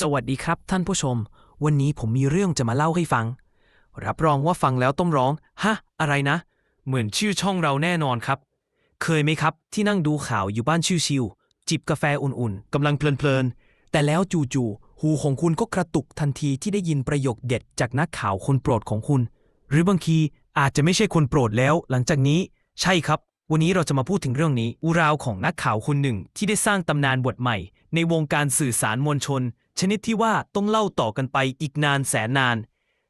สวัสดีครับท่านผู้ชม วันนี้ผมมีเรื่องจะมาเล่าให้ฟัง รับรองว่าฟังแล้วต้องร้อง ฮะ อะไรนะ เหมือนชื่อช่องเราแน่นอนครับ เคยไหมครับ ที่นั่งดูข่าวอยู่บ้านชิวๆจิบกาแฟอุ่นๆกำลังเพลินๆ แต่แล้วจู่ๆหูของคุณก็กระตุกทันทีที่ได้ยินประโยคเด็ดจากนักข่าวคนโปรดของคุณ หรือบางทีอาจจะไม่ใช่คนโปรดแล้ว หลังจากนี้ ใช่ครับ วันนี้เราจะมาพูดถึงเรื่องนี้ อุราวของนักข่าวคนหนึ่งที่ได้สร้างตำนานบทใหม่ ในวงการสื่อสารมวลชน ชนิดที่ว่าต้องเล่าต่อกันไปอีกนานแสนนาน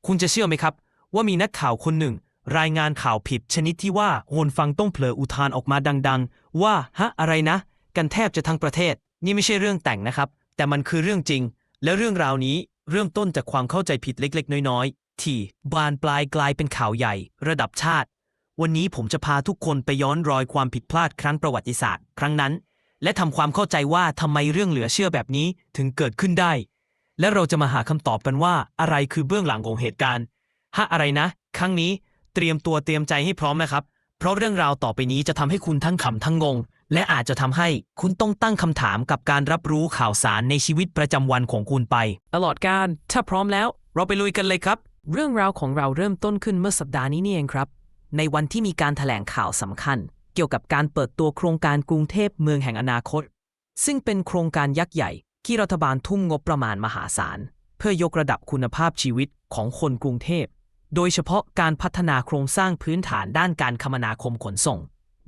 คุณจะเชื่อไหมครับ ว่ามีนักข่าวคนหนึ่ง รายงานข่าวผิด ชนิดที่ว่าคนฟังต้องเผลออุทานออกมาดัง ๆ ว่าฮะอะไรนะ กันแทบจะทั้งประเทศ นี่ไม่ใช่เรื่องแต่งนะครับ แต่มันคือเรื่องจริง และเรื่องราวนี้เริ่มต้นจากความเข้าใจผิดเล็ก ๆ น้อยๆ ที่บานปลายกลายเป็นข่าวใหญ่ ระดับชาติ วันนี้ผมจะพาทุกคนไปย้อนรอยความผิดพลาดครั้งประวัติศาสตร์ ครั้งนั้น และทำความเข้าใจว่าทำไมเรื่องเหลือเชื่อแบบนี้ถึงเกิดขึ้นได้ และเราจะมาหาคำตอบกันว่าอะไรคือเบื้องหลังของเหตุการณ์ฮะอะไรนะ ครั้งนี้เตรียมตัวเตรียมใจให้พร้อมนะครับ เพราะเรื่องราวต่อไปนี้จะทำให้คุณทั้งขำทั้งงง และอาจจะทำให้คุณต้องตั้งคำถามกับการรับรู้ข่าวสารในชีวิตประจำวันของคุณไป ตลอดการ ถ้าพร้อมแล้ว เราไปลุยกันเลยครับ เรื่องราวของเราเริ่มต้นขึ้นเมื่อสัปดาห์นี้นี่เองครับ ในวันที่มีการถแถลงข่าวสำคัญ กี่ยวกับการเปิดตัวโครงการกรุงเทพเมืองแห่งอนาคต ซึ่งเป็นโครงการยักษ์ใหญ่ที่รัฐบาลทุ่มงบประมาณมหาศาล เพื่อยกระดับคุณภาพชีวิตของคนกรุงเทพ โดยเฉพาะการพัฒนาโครงสร้างพื้นฐานด้านการคมนาคมขนส่ง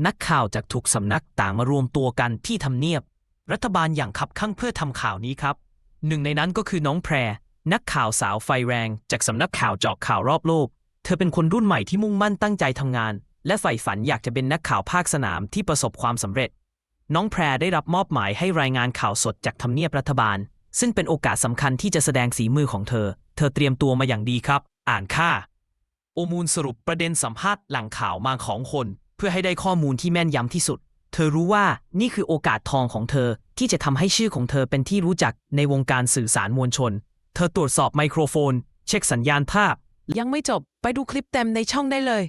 นักข่าวจากทุกสำนักต่างมารวมตัวกันที่ทำเนียบ รัฐบาลอย่างขับข้างเพื่อทำข่าวนี้ครับ หนึ่งในนั้นก็คือน้องแพร นักข่าวสาวไฟแรง จากสำนักข่าวเจาะข่าวรอบโลก เธอเป็นคนรุ่นใหม่ที่มุ่งมั่นตั้งใจทำงาน และใฝ่ฝันอยากจะเป็นนักข่าวภาคสนามที่ประสบความสำเร็จ น้องแพรได้รับมอบหมายให้รายงานข่าวสดจากทำเนียบรัฐบาล ซึ่งเป็นโอกาสสำคัญที่จะแสดงสีมือของเธอ เธอเตรียมตัวมาอย่างดีครับ อ่านค่า โอมูลสรุปประเด็นสัมภาษณ์หลังข่าวมาของคน เพื่อให้ได้ข้อมูลที่แม่นยำที่สุด เธอรู้ว่านี่คือโอกาสทองของเธอที่จะทำให้ชื่อของเธอเป็นที่รู้จักในวงการสื่อสารมวลชน เธอตรวจสอบไมโครโฟน เช็คสัญญาณภาพ ยังไม่จบไปดูคลิปเต็มในช่องได้เลย